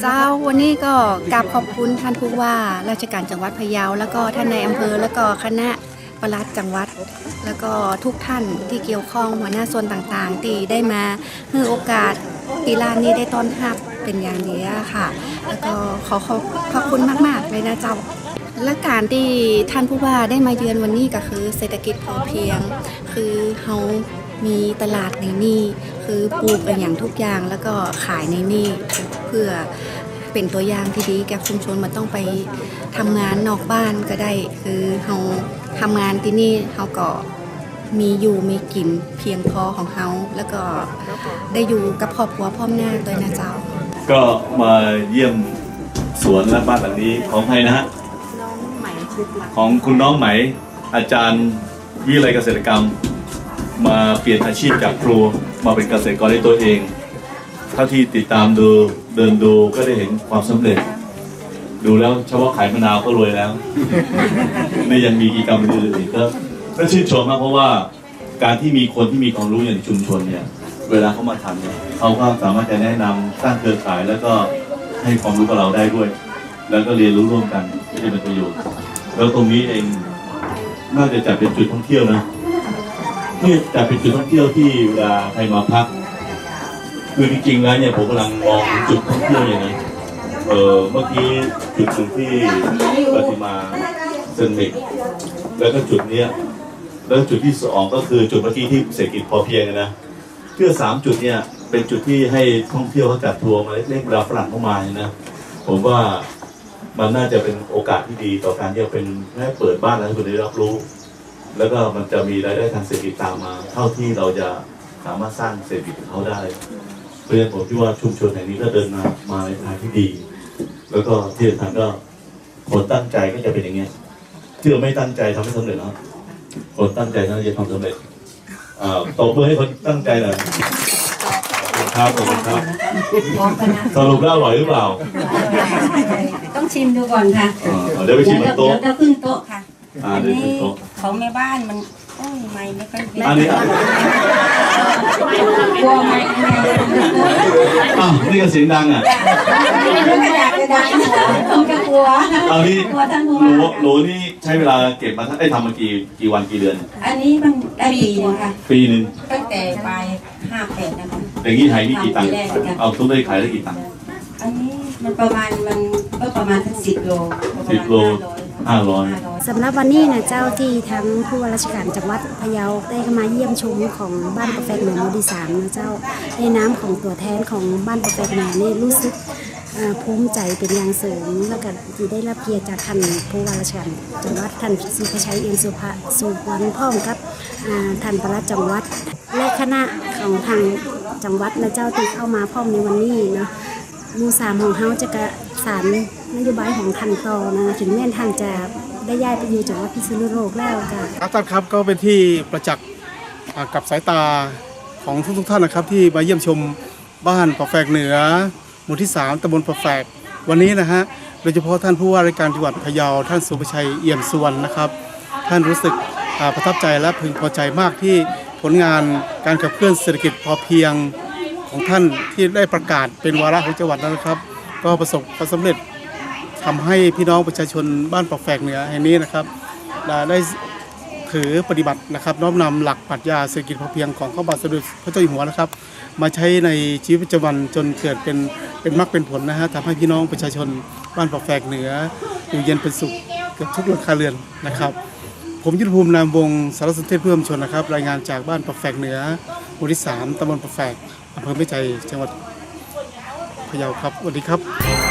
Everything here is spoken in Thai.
เจ้าวันนี้ก็กราบขอบคุณท่านผู้ว่าราชการจังหวัดพะเยา แล้วก็ท่านในายอำเภอแล้วก็คณะประลัดจังหวัด แล้วก็ทุกท่านที่เกี่ยวข้องหัวหน้าส่วนต่างๆ ที่ได้มาให้โอกาสตีลานนี้ได้ต้อนรับเป็นอย่างดีอะค่ะ แล้วก็ขอขอบขอบคุณมากๆเลยนะเจ้า และการที่ท่านผู้ว่าได้มาเยือนวันนี้ก็คือเศรษฐกิจพอเพียง คือเขามีตลาดในนี่ คือปลูกกันอย่างทุกอย่างแล้วก็ขายในนี่เพื่อเป็นตัวอย่างที่ดีแก่ชุมชนมันต้องไปทำงานนอกบ้านก็ได้ คือเขาทำงานที่นี่เขาก็มีอยู่มีกินเพียงพอของเขาแล้วก็ได้อยู่กับครอบครัวพ่อแม่ด้วยนะเจ้า ก็มาเยี่ยมสวนและบ้านหลังนี้ของใครนะฮะน้องใหม่ของคุณน้องไหมอาจารย์วิไลเกษตรกรรม มาเปลี่ยนอาชีพจากครูมาเป็นเกษตรกรด้วยตัวเองเท่าที่ติดตามดูเดินดูก็ได้เห็นความสำเร็จ ดูแล้วเฉพาะขายมะนาวก็รวยแล้วนี่ยังมีกิจกรรมอื่นอีกก็ก็ชื่นชมนะเพราะว่าการที่มีคนที่มีความรู้อย่างชุมชนเนี่ยเวลาเขามาทำเนี่ยเขาก็สามารถจะแนะนำสร้างเครือข่ายแล้วก็ให้ความรู้กับเราได้ด้วย แล้วก็เรียนรู้ร่วมกันก็จะเป็นประโยชน์แล้วตรงนี้เองน่าจะจัดเป็นจุดท่องเที่ยวนะ นี่จัดเป็นจุดท่องเที่ยวที่เวลาใครมาพัก คือจริงๆแล้วเนี่ยผมกำลังมองจุดท่องเที่ยวอย่างนี้ เออเมื่อกี้จุดหนึ่งที่ปฏิมาเซนเมกแล้วก็จุดเนี้ยแล้วจุดที่สองก็คือจุดเมื่อกี้ที่เศรษฐกิจพอเพียงนะเพื่อสามจุดเนี่ยเป็นจุดที่ให้ท่องเที่ยวเขาจัดทัวร์มาเล็กๆเวลาฝรั่งเข้ามาเนี่ยนะผมว่ามันน่าจะเป็นโอกาสที่ดีต่อการที่จะเป็นให้เปิดบ้านแล้วให้คนได้รับรู้ แล้วก็มันจะมีรายได้ทางเศรษฐกิจตามมา เท่าที่เราจะสามารถสร้างเศรษฐกิจของเขาได้ เพราะฉะนั้นผมคิดว่าชุมชนแห่งนี้ก็เดินมามาในทางที่ดี แล้วก็ที่สำคัญก็คนตั้งใจก็จะเป็นอย่างเงี้ยที่เราไม่ตั้งใจทำไม่สำเร็จนะครับคนตั้งใจน่าจะทำสำเร็จอ่าตบมือให้คนตั้งใจหน่อยขอบคุณครับขอบคุณครับสรุปแล้วอร่อยหรือเปล่า ต้องชิมดูก่อนค่ะอ่าเดี๋ยวไปชิมบนโต๊ะเดี๋ยวจะขึ้นโต๊ะค่ะอ่าอันเดี๋ยวนี้ ขึ้นโต๊ะของแม่บ้านมันโอ้ยไม่ไม่ค่อยดีอันนี้อะกลัวไม่ไม่อ้าวนี่ก็เสียงดังอะไม่อยากจะดังผมจะกลัวเอานี่กลัวท่านหผู้นูว่าหนูนี่ใช้เวลาเก็บมาได้ทำมากี่กี่วันกี่เดือน อันนี้มันได้ปีหนึงค่ะปีหนึ่งตั้งแต่ปลายห้าแปดนะคะอย่างนี้ขายนี่กี่ตังค์เอาตุ้มได้ขายได้กี่ตังค์อันนี้มันประมาณมันก็ประมาณสักสิบโลประมาณสิบโล ห้าร้อยสำหรับวันนี้นะเจ้าที่ทั้งผู้ว่าราชการจังหวัดพะเยาได้เข้ามาเยี่ยมชมของบ้านกาแฟเหนือหมู่ที่สามนะเจ้าในน้ำของตัวแทนของบ้านกาแฟเหนือนี่รู้สึกภูมิใจเป็นอย่างสูงแล้วก็ที่ได้รับเกียรติจากท่านผู้ว่าราชการจังหวัดท่านสุภชัยเอียมสุภาสุวรรณพร้อมกับท่านประหลัดจังหวัด และคณะของทางจังหวัดนะเจ้าที่เข้ามาพร้อมในวันนี้เนาะมูสามของเฮาจะกระสาน นโยบายของท่านตอนะถึงแม้นท่านจะได้ย้ายไปอยู่จังหวัดพิษณุโลกแล้วจ้ะครับท่านครับก็เป็นที่ประจักษ์กับสายตาของทุกทุกท่านนะครับ ที่มาเยี่ยมชมบ้านปะแฝกเหนือ หมู่ที่ 3ตำบลปะแฝกวันนี้นะฮะโดยเฉพาะท่านผู้ว่าราชการจังหวัดพะเยาท่านสุภชัยเอี่ยมสุวรรณนะครับ ท่านรู้สึกประทับใจและพึงพอใจมากที่ผลงานการขับเคลื่อนเศรษฐกิจพอเพียงของท่านที่ได้ประกาศเป็นวาระของจังหวัดแล้วนะครับ ก็ประสบความสำเร็จ ทำให้พี่น้องประชาชนบ้านปะแฝกเหนือแห่งนี้นะครับได้ถือปฏิบัตินะครับ น้อมนำหลักปรัชญาเศรษฐกิจพอเพียงของข้าบาทสมเด็จพระเจ้าอยู่หัวนะครับ มาใช้ในชีวิตประจำวันจนเกิดเป็นเป็นมรรคเป็นผลนะฮะทำให้พี่น้องประชาชนบ้านปากแฝกเหนือ อยู่เย็นเป็นสุขเกือบทุกหลังคาเรือนนะครับ ผมยุทธภูมินามวงศ์สารสนเทศเพื่อมชนนะครับ รายงานจากบ้านปากแฝกเหนือหมู่ที่สามตำบลปากแฝกอำเภอแม่ใจจังหวัดพะเยาครับสวัสดีครับ